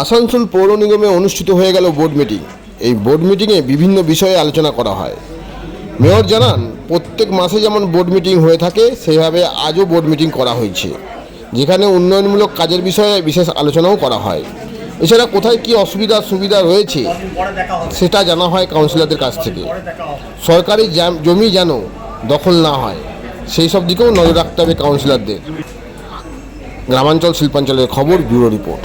আসানসোল পৌর নিগমে অনুষ্ঠিত হয়ে গেল বোর্ড মিটিং। এই বোর্ড মিটিংয়ে বিভিন্ন বিষয়ে আলোচনা করা হয়। মেয়র জানান, প্রত্যেক মাসে যেমন বোর্ড মিটিং হয়ে থাকে, সেইভাবে আজও বোর্ড মিটিং করা হয়েছে। যেখানে উন্নয়নমূলক কাজের বিষয়ে বিশেষ আলোচনাও করা হয়। এছাড়া কোথায় কী অসুবিধা, সুবিধা রয়েছে, সেটা জানা হয় কাউন্সিলরদের কাছ থেকে। সরকারি জমি যেন দখল না হয়, সেই সব দিকেও নজর রাখতে হবে কাউন্সিলরদের। গ্রামাঞ্চল শিল্পাঞ্চলের খবর, ব্যুরো রিপোর্ট।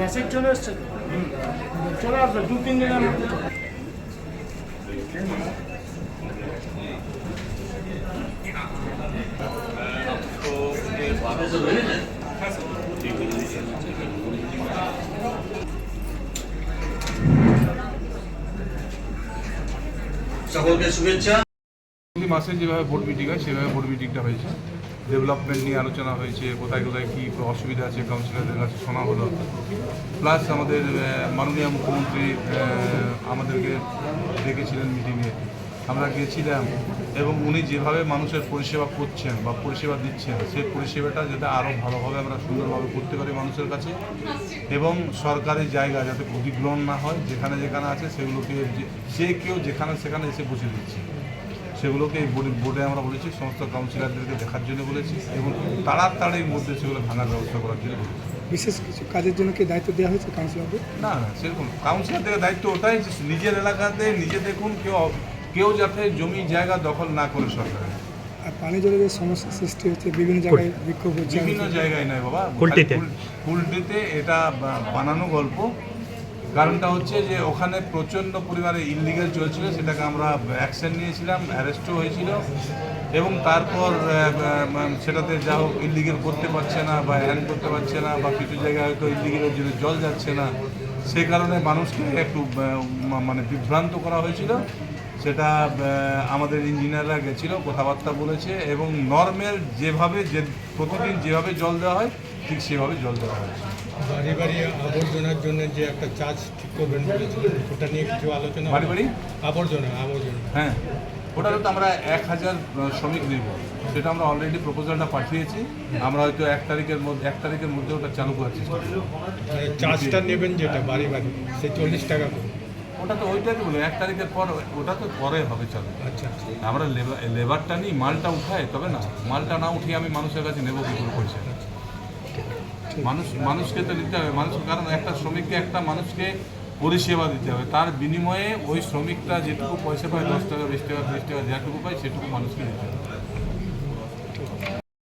মেসেজ চলে এসছে চলে আসবে দু তিন দিনের মধ্যে সকলকে শুভেচ্ছা। মাসে যেভাবে বোর্ড মিটিং হয় সেভাবে বোর্ড মিটিংটা হয়েছে। ডেভেলপমেন্ট নিয়ে আলোচনা হয়েছে, কোথায় কোথায় কী অসুবিধা আছে কাউন্সিলরদের কাছে শোনা হলো। প্লাস আমাদের মাননীয় মুখ্যমন্ত্রী আমাদেরকে ডেকেছিলেন মিটিংয়ে আমরা গিয়েছিলাম এবং উনি যেভাবে মানুষের পরিষেবা করছেন বা পরিষেবা দিচ্ছেন সেই পরিষেবাটা যাতে আরও ভালোভাবে আমরা সুন্দরভাবে করতে পারি মানুষের কাছে এবং সরকারি জায়গা যাতে অধিগ্রহণ না হয়, যেখানে যেখানে আছে সেগুলোকে যে কেউ যেখানে সেখানে এসে বসে দিচ্ছে। সেগুলোকে এই বোর্ডে বোর্ডে আমরা বলেছি সমস্ত কাউন্সিলরদেরকে দেখার জন্য বলেছি এবং তাড়াতাড়ির মধ্যে সেগুলো ভাঙার ব্যবস্থা করার জন্য বলেছি। বিশেষ কিছু কাজের জন্য কি দায়িত্ব দেওয়া হয়েছে কাউন্সিলরদের? না না সেরকম কাউন্সিলরদের দায়িত্ব ওটাই যে নিজের এলাকাতে নিজে দেখুন কেউ কেউ যাতে জমি জায়গা দখল না করে সরকার আর পানি জলের যে সমস্যা সৃষ্টি হচ্ছে বিভিন্ন জায়গায় বিক্ষোভ হচ্ছে। বিভিন্ন জায়গায় নয় বাবা। কুলটিতে। কুলটিতে এটা বানানো গল্প। কারণটা হচ্ছে যে ওখানে প্রচণ্ড পরিমাণে ইলিগাল চলছিল, সেটাকে আমরা অ্যাকশন নিয়েছিলাম অ্যারেস্টও হয়েছিল এবং তারপর সেটাতে যা হোক ইলিগেল করতে পারছে না বা হ্যান্ড করতে পারছে না বা কিছু জায়গায় হয়তো ইলিগেলের জন্য জল যাচ্ছে না, সে কারণে মানুষকে একটু মানে বিভ্রান্ত করা হয়েছিল। সেটা আমাদের ইঞ্জিনিয়াররা গেছিল, কথাবার্তা বলেছে এবং নর্মাল যেভাবে যে, প্রতিদিন যেভাবে জল দেওয়া হয়, ঠিক সেভাবে জল দেওয়া হয়েছে। বাড়ি বাড়ি আবর্জনার জন্য যে একটা চার্জ ঠিক করবেন ওটা নিয়ে কিছু আলোচনা বাড়ি বাড়ি? আবর্জনা আবর্জনা। হ্যাঁ ওটাতে তো আমরা এক হাজার শ্রমিক নেব সেটা আমরা অলরেডি প্রপোজালটা পাঠিয়েছি। আমরা হয়তো এক তারিখের মধ্যে এক তারিখের মধ্যে ওটা চালু করার চেষ্টা মানে চার্জটা নেবেন যেটা বাড়ি বাড়ি সে চল্লিশ টাকা করে। ওটা তো ওইটাকে বলি এক তারিখের পর ওটা তো পরে হবে চালু। আচ্ছা। আচ্ছা আমরা লেবার লেবারটা নিই মালটা উঠাই তবে না মালটা না উঠিয়ে আমি মানুষের কাছে নেব কী করে পয়সা। মানুষ, মানুষকে তো দিতে হবে। মানুষ, কারণ একটা শ্রমিককে একটা মানুষকে পরিষেবা দিতে হবে। তার বিনিময়ে ওই শ্রমিকটা যেটুকু পয়সা পায়, দশ টাকা, বিশ টাকা, ত্রিশ টাকা, যেটুকু পায়, সেটুকু মানুষকে দিতে হবে।